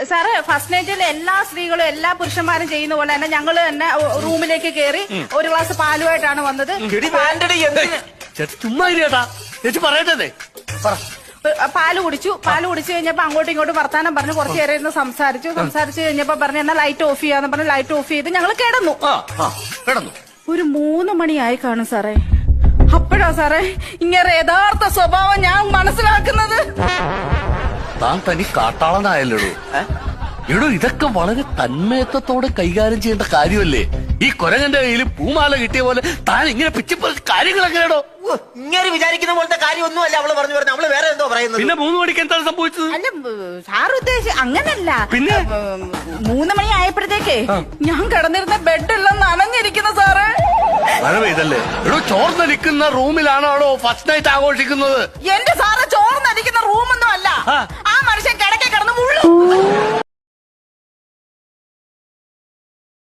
Sir first നൈറ്റിൽ എല്ലാ സ്ത്രീകളും എല്ലാ പുരുഷന്മാരും ചെയ്യുന്ന പോലെ തന്നെ ഞങ്ങൾ തന്നെ റൂമിലേക്ക് കയറി ഒരു ഗ്ലാസ് പാലുമായിട്ടാണ് വന്നത്. പറയട്ടെ പാൽ കുടിച്ചു. പാൽ കുടിച്ചു കഴിഞ്ഞപ്പോ അങ്ങോട്ടും ഇങ്ങോട്ടും വർത്താനം പറഞ്ഞു. കുറച്ചു നേരം ഇരുന്ന് സംസാരിച്ചു. സംസാരിച്ചു കഴിഞ്ഞപ്പോ പറഞ്ഞു എന്നാ ലൈറ്റ് ഓഫ് ചെയ്യാന്ന് പറഞ്ഞു. ലൈറ്റ് ഓഫ് ചെയ്ത് ഞങ്ങൾ കിടന്നു. കിടന്നു. ഒരു മൂന്ന് മണിയായി കാണും സാറേ. അപ്പോഴാ സാറേ ഇങ്ങനെ യഥാർത്ഥ സ്വഭാവം ഞാൻ മനസ്സിലാക്കുന്നത്. താൻ തനി കാട്ടാളനായല്ലോ എടോ ഇതൊക്കെ വളരെ തന്മയത്വത്തോടെ കൈകാര്യം ചെയ്യേണ്ട കാര്യമല്ലേ? ഈ കൊരങ്ങന്റെ കയ്യിൽ പൂമാല കിട്ടിയ പോലെ താൻ ഇങ്ങനെ പിച്ചിപ്പറ കാര്യങ്ങളെങ്ങനെയാണോ ഇങ്ങനെ വിചാരിക്കുന്ന പോലത്തെ കാര്യമൊന്നും അല്ല അവൾ പറഞ്ഞു പറഞ്ഞു അവൾ വേറെ എന്തോ പറയുന്നത്. പിന്നെ മൂന്ന് മണിക്ക് എന്താണ് സംഭവിച്ചത്? അല്ല സാർ ഉദ്ദേശിച്ച അങ്ങനല്ല. പിന്നെ? മൂന്ന് മണി ആയപ്പോഴത്തേക്കേ ഞാൻ കിടന്നിരുന്ന ബെഡെല്ലാം നനഞ്ഞിരിക്കുന്ന സാറേ. മഴ പെയ്തല്ലേ എടോ ചോർന്നടിക്കുന്ന റൂമിലാണോ ഫസ്റ്റ് നൈറ്റ് ആഘോഷിക്കുന്നത്? എന്റെ സാറ് ചോർന്നടിക്കുന്ന റൂമൊന്നും അല്ല. മനുഷ്യൻ കിടക്കെ കിടന്ന് മുള്ളു